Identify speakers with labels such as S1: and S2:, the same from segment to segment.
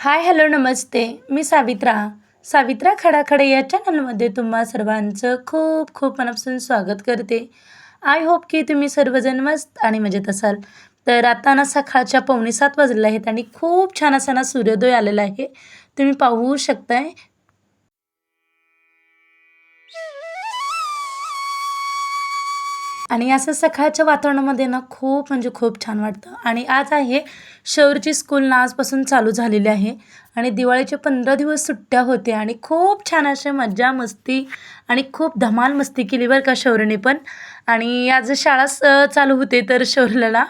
S1: Hi hello नमस्ते. मी सावित्रा. सावित्रा खडाखडे या चॅनलमध्ये तुम्हा सर्वांचं खूप खूप मनापासून स्वागत करते. आय होप की तुम्ही सर्वजण मस्त आणि मजेत असाल. तर आता ना सकाळच्या पावणे सात वाजलेले आहेत आणि खूप छान असा ना सूर्योदय आलेला आहे. तुम्ही पाहू शकताय आणि असं सकाळच्या वातावरणामध्ये ना खूप म्हणजे खूप छान वाटतं. आणि आज आहे शौरची स्कूल ना आजपासून चालू झालेली आहे. आणि दिवाळीचे पंधरा दिवस सुट्ट्या होते आणि खूप छान असे मज्जा मस्ती आणि खूप धमाल मस्ती केली बरं का शौर्यने पण. आणि आज शाळा स चालू होते तर शौर्यला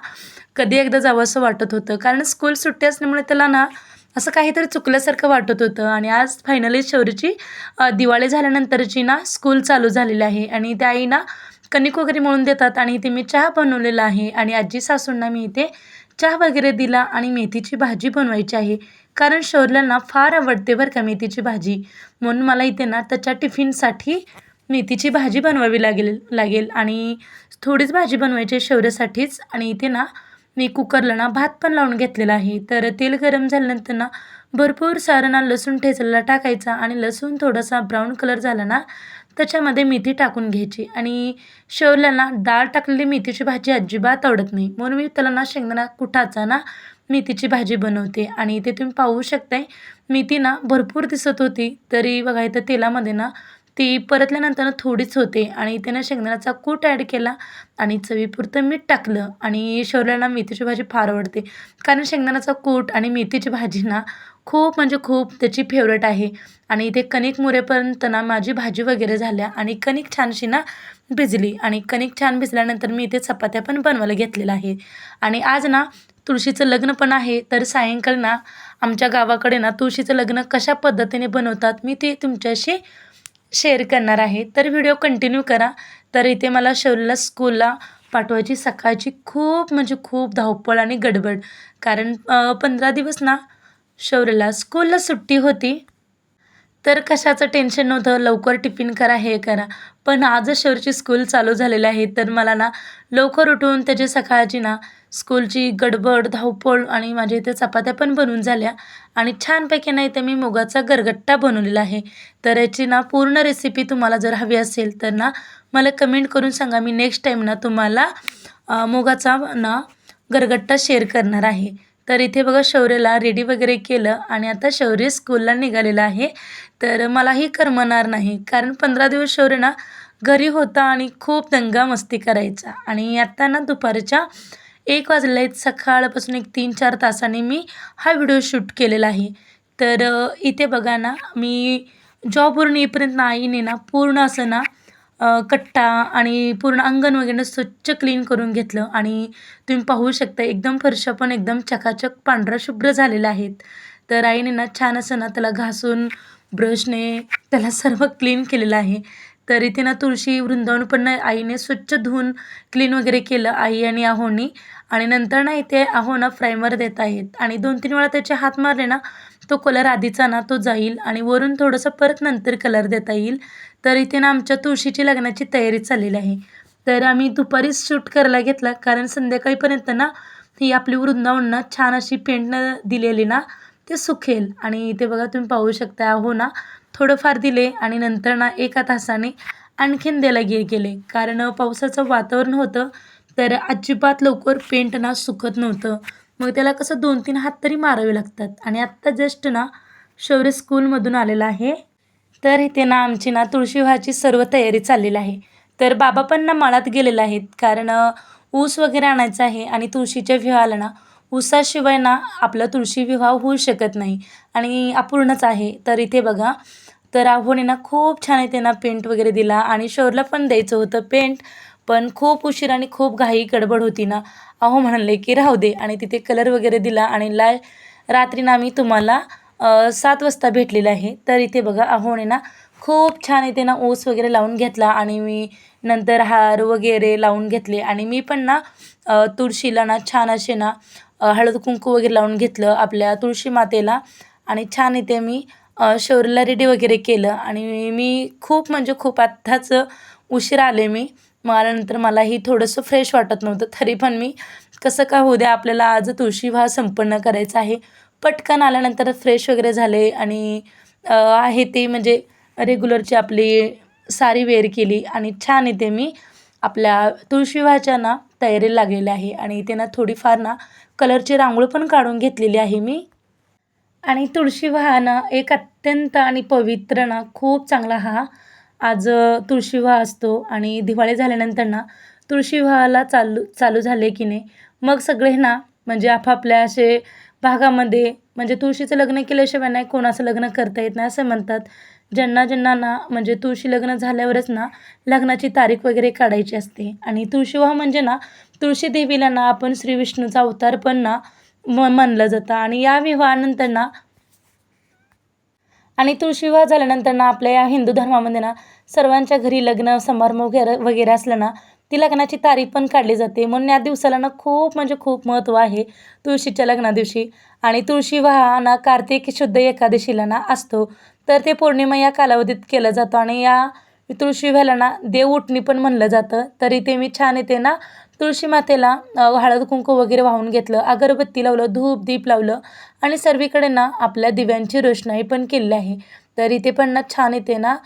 S1: कधी एकदा जावं असं वाटत होतं. कारण स्कूल सुट्टी असल्यामुळे त्याला ना असं काहीतरी चुकल्यासारखं वाटत होतं. आणि आज फायनली शौर्यची दिवाळी झाल्यानंतरची ना स्कूल चालू झालेली आहे. आणि त्या आई ना कणिक वगैरे मळून देतात आणि इथे मी चहा बनवलेला आहे आणि आजी सासूंना मी इथे चहा वगैरे दिला आणि मेथीची भाजी बनवायची आहे. कारण शौर्याला फार आवडते बरं का मेथीची भाजी. म्हणून मला इथे ना त्याच्या टिफिनसाठी मेथीची भाजी बनवावी लागेल लागेल आणि थोडीच भाजी बनवायची आहे शौर्यासाठीच आणि इथे ना मी कुकरला ना भात पण लावून घेतलेला आहे. तर तेल गरम झाल्यानंतर ना भरपूर सारं ना लसूण ठेचलेला टाकायचा आणि लसूण थोडासा ब्राऊन कलर झाला ना त्याच्यामध्ये मेथी टाकून घ्यायची आणि शेवला ना डाळ टाकलेली मेथीची भाजी अजिबात आवडत नाही. म्हणून मी त्याला ना शेंगदाणा कुठाचा ना मेथीची भाजी बनवते आणि इथे तुम्ही पाहू शकताय. मेथी ना भरपूर दिसत होती तरी बघा इथं तेलामध्ये ना ती परतल्यानंतर थोडीच होते आणि त्यानं शेंगदाण्याचा कूट ॲड केला आणि चवीपुरतं मीठ टाकलं आणि शौर्याला मेथीची भाजी फार आवडते. कारण शेंगदाण्याचा कूट आणि मेथीची भाजी ना खूप म्हणजे खूप त्याची फेवरेट आहे. आणि इथे कणिक मुरेपर्यंत ना माझी भाजी वगैरे झाल्या आणि कणिक छानशी ना भिजली. आणि कणिक छान भिजल्यानंतर मी इथे चपात्या पण बनवायला घेतलेल्या आहे आणि आज ना तुळशीचं लग्न पण आहे. तर सायंकाळ ना आमच्या गावाकडे ना तुळशीचं लग्न कशा पद्धतीने बनवतात मी ते तुमच्याशी शेअर करणार आहे. तर व्हिडिओ कंटिन्यू करा. तर इथे मला शौलला स्कूलला पाठवायची सकाळची खूप म्हणजे खूप धावपळ आणि गडबड. कारण पंधरा दिवस ना शौर्यला स्कूलला सुट्टी होती. तर कशाचं टेन्शन नव्हतं लवकर टिफिन करा हे करा. पण आजच शौर्यची स्कूल चालू झालेली आहे. तर मला ना लवकर उठून त्याची सकाळची ना स्कूलची गडबड धावपळ आणि माझ्या इथे चपात्या पण बनवून झाल्या. आणि छानपैकी नाही तर मी मुगाचा गरगट्टा बनवलेला आहे. तर याची ना पूर्ण रेसिपी तुम्हाला जर हवी असेल तर ना मला कमेंट करून सांगा. मी नेक्स्ट टाईम ना तुम्हाला मुगाचा ना गरगट्टा शेअर करणार आहे. तर इथे बघा शौर्यला रेडी वगैरे केलं आणि आता शौर्य स्कूलला निघालेलं आहे. तर मलाही करमणार नाही. कारण पंधरा दिवस शौर्य ना घरी होता आणि खूप दंगा मस्ती करायचा. आणि आता ना दुपारच्या एक वाजले आहेत. सकाळपासून एक तीन चार तासाने मी हा व्हिडिओ शूट केलेला आहे. तर इथे बघा ना मी जॉबवरून येईपर्यंत आईने ना पूर्ण असं ना कट्टा आणि पूर्ण अंगण वगैरे स्वच्छ क्लीन करून घेतलं. आणि तुम्ही पाहू शकता एकदम फरशा पण एकदम चकाचक पांढरा शुभ्र झालेला आहेत. तर आईने ना छान असं ना त्याला घासून ब्रशने त्याला सर्व क्लीन केलेलं आहे. तर इथे ना तुळशी वृंदावन पण आईने स्वच्छ धुवून क्लीन वगैरे केलं आई आणि आहोनी. आणि नंतर ना इथे आहो ना फ्रायमर देत आहेत. आणि दोन तीन वेळा त्याचे हात मारले ना तो कलर आधीचा ना तो जाईल आणि वरून थोडंसं परत नंतर कलर देता येईल. तर इथे ना आमच्या तुळशीची लग्नाची तयारी चाललेली आहे. तर आम्ही दुपारीच शूट करायला घेतला कारण संध्याकाळीपर्यंत ना ही आपली वृंदावन ना छान अशी पेंटनं दिलेली ना ते सुखेल. आणि इथे बघा तुम्ही पाहू शकता हो ना थोडंफार दिले आणि नंतर ना एका तासाने आणखीन द्यायला गे गेले. कारण पावसाचं वातावरण होतं तर अजिबात लवकर पेंट ना सुकत नव्हतं. मग त्याला कसं दोन तीन हात तरी मारावे लागतात. आणि आत्ता जस्ट ना शौर्य स्कूलमधून आलेला आहे. तर इथे ना आमची ना तुळशी व्हायची सर्व तयारी चाललेली आहे. तर बाबा पण ना मळात गेलेले आहेत. कारण ऊस वगैरे आणायचा आहे आणि तुळशीच्या विवाहाला ना ऊसाशिवाय ना आपला तुळशी विवाह होऊ शकत नाही. आणि अपूर्णच आहे. तर इथे बघा तर आव्हाने ना खूप छान आहे त्यांना पेंट वगैरे दिला. आणि शोरला पण द्यायचं होतं पेंट पण खूप उशीर आणि खूप घाई गडबड होती ना. अहो म्हणाले की राहू दे. आणि तिथे कलर वगैरे दिला आणि लाय रात्री ना मी तुम्हाला सात वाजता भेटलेलं आहे. तर इथे बघा अहोने ना खूप छान इथे ना ओस वगैरे लावून घेतला आणि मी नंतर हार वगैरे लावून घेतले. आणि मी पण ना तुळशीला ना छान असे ना हळद कुंकू वगैरे लावून घेतलं आपल्या तुळशी मातेला. आणि छान इथे मी शौर्यला रेडी वगैरे केलं. आणि मी खूप म्हणजे खूप आत्ताच उशीर आले मी. मग आल्यानंतर मलाही थोडंसं फ्रेश वाटत नव्हतं. तरी पण मी कसं का होऊ द्या आपल्याला आज तुळशी विवाह संपन्न करायचा आहे. पटकन आल्यानंतर फ्रेश वगैरे झाले आणि आहे ते म्हणजे रेग्युलरची आपली सारी वेअर केली आणि छान इथे मी आपल्या तुळशीविवाहाच्या ना तयारी लागलेली आहे आणि इथे ना थोडीफार ना कलरची रांगोळ पण काढून घेतलेली आहे मी. आणि तुळशी ना एक अत्यंत आणि पवित्र ना खूप चांगला हा आज तुळशीविवाह तुळशी विवाह असतो आणि दिवाळी झाल्यानंतर ना तुळशीविवाहाला चालू चालू झाले की नाही मग सगळे ना म्हणजे आपापल्या असे भागामध्ये म्हणजे तुळशीचं लग्न केल्याशिवाय नाही कोणाचं लग्न करता येत नाही असं म्हणतात. ज्यांना ज्यांना ना म्हणजे तुळशी लग्न झाल्यावरच ना लग्नाची तारीख वगैरे काढायची असते. आणि तुळशीविवाह म्हणजे ना तुळशी देवीला ना आपण श्री विष्णूचा अवतार पण ना म मानलं जातं. आणि या विवाहानंतर ना आणि तुळशी विवाह झाल्यानंतर ना आपल्या या हिंदू धर्मामध्ये ना सर्वांच्या घरी लग्न समारंभ वगैरे वगैरे असलं ना ती लग्नाची तारीख पण काढली जाते. म्हणून या दिवसाला ना खूप म्हणजे खूप महत्त्व आहे तुळशीच्या लग्नादिवशी. आणि तुळशी विवाह ना कार्तिक शुद्ध एकादशीला ना असतो. तर ते पौर्णिमा या कालावधीत केलं जातं. आणि या तुळशी विवाहाला ना देव उठणी पण म्हणलं जातं. तर इथे मी छान येते ना तुळशी मातेला हळद कुंकू वगैरे वाहून घेतलं अगरबत्ती लावलं धूप दीप लावलं आणि सर्वीकडे ना आपल्या दिव्यांची रोषणाई पण केलेली आहे. तर इथे पण ना छान इथे ना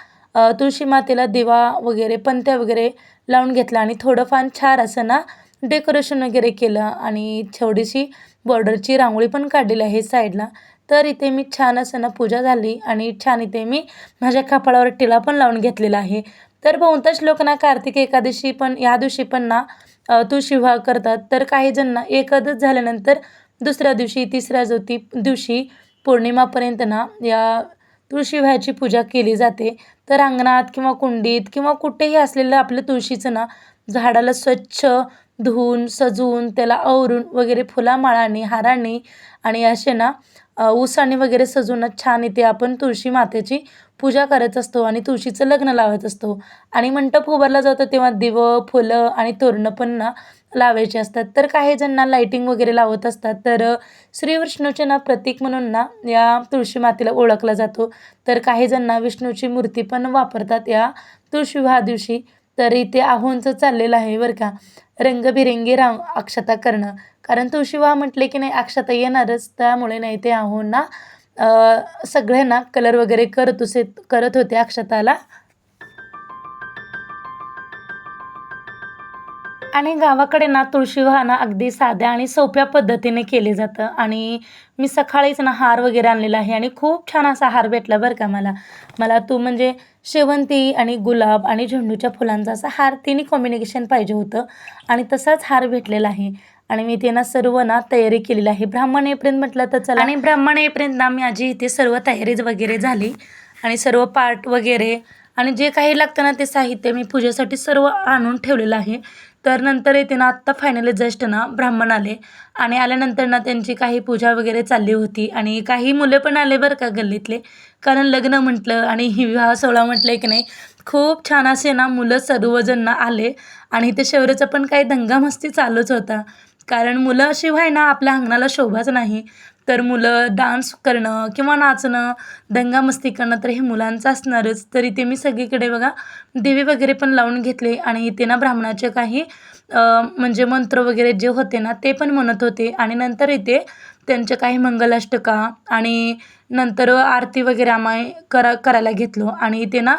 S1: तुळशी मातेला दिवा वगैरे पंत्या वगैरे लावून घेतला आणि थोडंफार छान असं ना डेकोरेशन वगैरे केलं आणि थोडीशी बॉर्डरची रांगोळी पण काढलेली आहे साईडला. तर इथे मी छान असं ना पूजा झाली आणि छान इथे मी माझ्या कपाळावर टिळा पण लावून घेतलेला आहे. तर बहुतांश लोक ना कार्तिक एकादशी पण या दिवशी पण ना तुळशी विवाह करतात. तर काही जणांना एकादश झाल्यानंतर दुसऱ्या दिवशी तिसऱ्या ज्योती दिवशी पौर्णिमापर्यंत ना या तुळशी विवाहाची पूजा केली जाते. तर अंगणात किंवा कुंडीत किंवा कुठेही असलेलं आपलं तुळशीचं ना झाडाला स्वच्छ धुवून सजवून त्याला आवरून वगैरे फुलामाळांनी हारांनी आणि असे ना उसाने वगैरे सजवून छान इथे आपण तुळशी मातेची पूजा करत असतो आणि तुळशीचं लग्न लावत असतो. आणि मंडप उभारला जातो तेव्हा दिवं फुलं आणि तोरणं पण ना लावायचे असतात. तर काही जणांना लाईटिंग वगैरे लावत असतात. तर अ, श्री विष्णूचे ना प्रतीक म्हणून ना या तुळशी मातेला ओळखला जातो. तर काही जणांना विष्णूची मूर्ती पण वापरतात या तुळशी विवाहा दिवशी तर इथे आहोंचं चाललेलं आहे बरं का. रंगबिरंगी रा अक्षता करणं. कारण तुळशीवा म्हटले की नाही अक्षता येणारच. त्यामुळे नाही ते आहोंना सगळ्यांना कलर वगैरे करत उसे करत होते अक्षताला. आणि गावाकडे ना तुळशी वाहना अगदी साध्या आणि सोप्या पद्धतीने केले जातं. आणि मी सकाळीच ना हार वगैरे आणलेला आहे आणि खूप छान असा हार भेटला बरं का मला. मला तू म्हणजे शेवंती आणि गुलाब आणि झेंडूच्या फुलांचा असा हार तिन्ही कॉम्बिनेशन पाहिजे होतं. आणि तसाच हार भेटलेला आहे. आणि मी ते ना सर्व ना तयारी केलेली आहे. ब्राह्मण येपर्यंत म्हटलं तर चला. आणि ब्राह्मण येपर्यंत ना माझी इथे सर्व तयारी वगैरे झाली. आणि सर्व पार्ट वगैरे आणि जे काही लागतं ना ते साहित्य मी पूजेसाठी सर्व आणून ठेवलेलं आहे. तर नंतर येते ना आत्ता फायनली जस्ट ना ब्राह्मण आले. आणि आल्यानंतर ना त्यांची काही पूजा वगैरे चालली होती. आणि काही मुलं पण आले बरं का गल्लीतले. कारण लग्न म्हटलं आणि ही विवाह सोहळा म्हटलं की नाही खूप छान असे ना मुलं सर्वजण ना आले. आणि ते शेवरेचा पण काही दंगामस्ती चालूच होता. कारण मुलं शिवाय ना आपल्या अंगणाला शोभाच नाही. तर मुलं डान्स करणं किंवा नाचणं दंगामस्ती करणं तर हे मुलांचं असणारच. तर इथे मी सगळीकडे बघा दिवे वगैरे पण लावून घेतले आणि इथे ना ब्राह्मणाचे काही म्हणजे मंत्र वगैरे जे होते ना ते पण म्हणत होते. आणि नंतर इथे त्यांचे काही मंगलाष्टका आणि नंतर आरती वगैरे आम्ही करा करायला घेतलो. आणि इथे ना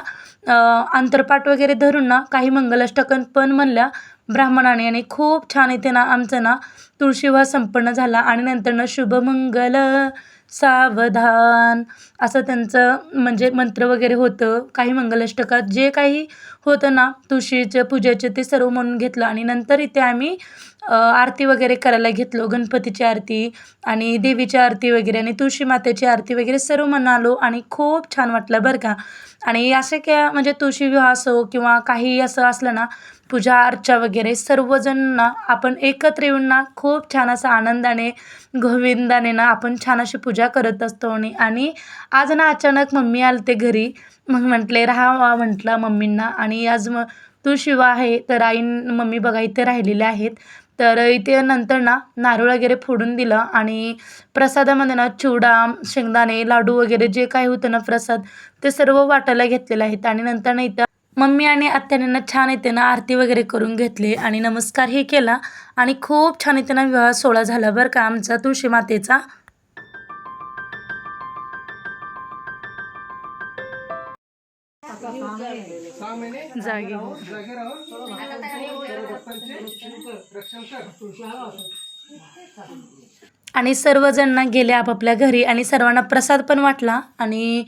S1: आंतरपाठ वगैरे धरून ना काही मंगलाष्टकन पण म्हणल्या ब्राह्मणाने. आणि खूप छान इथे ना आमचं ना तुळशीवास संपन्न झाला आणि नंतर ना शुभमंगल सावधान. असं त्यांचं म्हणजे मंत्र वगैरे होतं. काही मंगलाष्टकात जे काही होतं ना तुळशीचं पूजेचं ते सर्व म्हणून घेतलं आणि नंतर इथे आम्ही आरती वगैरे करायला घेतलो गणपतीची आरती आणि देवीची आरती वगैरे आणि तुळशी मातेची आरती वगैरे सर्व म्हणालो आणि खूप छान वाटलं बरं का. आणि असे काय म्हणजे तुळशी विवाह असो किंवा काही असं असलं ना पूजा अर्चा वगैरे सर्वजण ना आपण एकत्र येऊन ना खूप छान असं आनंदाने गोविंदाने ना आपण छान अशी पूजा करत असतो आणि आणि आज ना अचानक मम्मी आलते घरी मग म्हटले राहावा म्हटलं मम्मींना आणि आज मग तुळशी विवाह आहे तर आई मम्मी बघा इथे राहिलेले आहेत. तर इथे नंतर ना नारळ वगैरे फोडून दिलं आणि प्रसादामध्ये ना चिवडा शेंगदाणे लाडू वगैरे जे काही होतं ना प्रसाद ते सर्व वाटायला घेतलेलं आहेत आणि नंतर ना इथं मम्मी आणि आत्याने ना छान येते ना आरती वगैरे करून घेतली आणि नमस्कारही केला. आणि खूप छान येते ना विवाह सोहळा झाला बरं का आमचा तुळशी मातेचा.
S2: सहा महिने
S1: जागी.
S2: जागे राहून रक्षण कर.
S1: आणि सर्वजण गेले आपापल्या घरी आणि सर्वांना प्रसाद पण वाटला आणि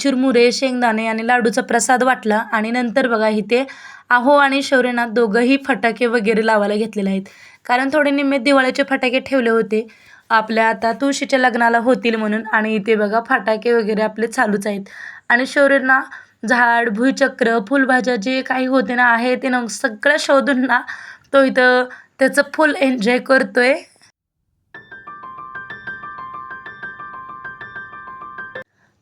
S1: चिरमुरे शेंगदाणे आणि लाडूचा प्रसाद वाटला. आणि नंतर बघा इथे आहो आणि शौर्यनाथ दोघंही फटाके वगैरे लावायला घेतलेले आहेत. कारण थोडे निम्मे दिवाळीचे फटाके ठेवले होते. आपल्या आता तुळशीच्या लग्नाला होतील म्हणून. आणि इथे बघा फटाके वगैरे आपले चालूच आहेत. आणि शौर्यना झाड भुईचक्र फुलभाज्या जे काही होते ना आहे ते ना सगळं शोधून ना तो इथं त्याचं फुल एन्जॉय करतोय.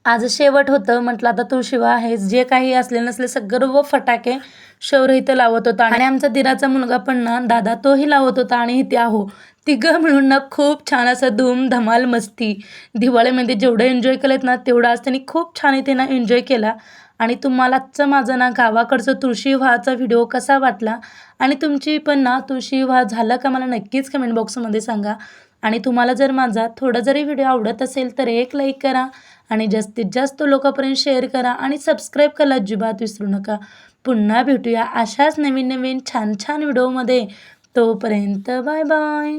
S1: आज शेवट होतं म्हटलं आता तुळशीवा आहे जे काही असले नसले सर्व फटाके शौर्य इथं लावत होता. आणि आमचा दिराचा मुलगा पण ना दादा तोही लावत होता आणि इथे आहो. तिघं मिळून ना खूप छान असं धूम धमाल मस्ती. दिवाळीमध्ये जेवढं एन्जॉय केलं ना तेवढं आज त्यांनी खूप छान इथे ना एन्जॉय केला. आणि तुम्हालाचं माझं ना गावाकडचं तुळशी विवाहाचा व्हिडिओ कसा वाटला? आणि तुमची पण ना तुळशी विवाह झाला का मला नक्कीच कमेंट बॉक्समध्ये सांगा. आणि तुम्हाला जर माझा थोडा जरी व्हिडिओ आवडत असेल तर एक लाईक करा आणि जास्तीत जास्त लोकांपर्यंत शेअर करा आणि सबस्क्राईब करायला अजिबात विसरू नका. पुन्हा भेटूया अशाच नवीन नवीन छान छान व्हिडिओमध्ये तोपर्यंत बाय बाय